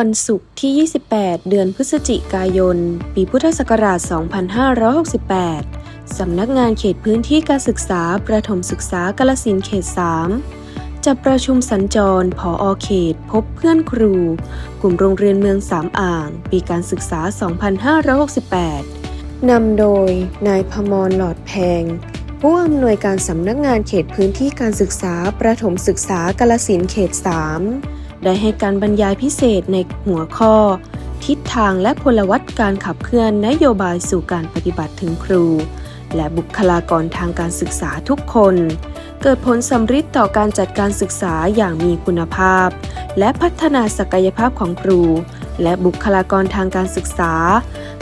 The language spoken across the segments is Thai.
วันศุกร์ที่ 28 เดือนพฤศจิกายน ปีพุทธศักราช 2568 สำนักงานเขตพื้นที่การศึกษาประถมศึกษากาลสินเขต 3 จะประชุมสัญจรผออเขต พบเพื่อนครู กลุ่มโรงเรียนเมืองสามอ่าง ปีการศึกษา 2568 นำโดย นายพมรหลอดแพง ผู้อำนวยการสำนักงานเขตพื้นที่การศึกษาประถมศึกษากาลสินเขต 3 ได้ให้การบรรยายพิเศษในหัวข้อ ทิศทางและพลวัตการขับเคลื่อนนโยบายสู่การปฏิบัติถึงครู และบุคลากรทางการศึกษาทุกคน เกิดผลสำฤทธิ์ต่อการจัดการศึกษาอย่างมีคุณภาพ และพัฒนาศักยภาพของครู และบุคลากรทางการศึกษา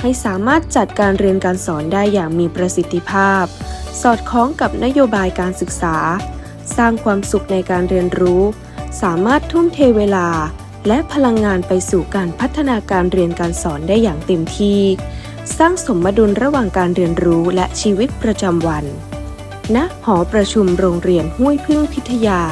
ให้สามารถจัดการเรียนการสอนได้อย่างมีประสิทธิภาพ สอดคล้องกับนโยบายการศึกษา สร้างความสุขในการเรียนรู้ สามารถทุ่มเทเวลา และพลังงานไปสู่การพัฒนาการเรียนการสอนได้อย่างเต็มที่ สร้างสมดุลระหว่างการเรียนรู้และชีวิตประจำวันณหอประชุมโรงเรียนห้วยพึ่งพิทยา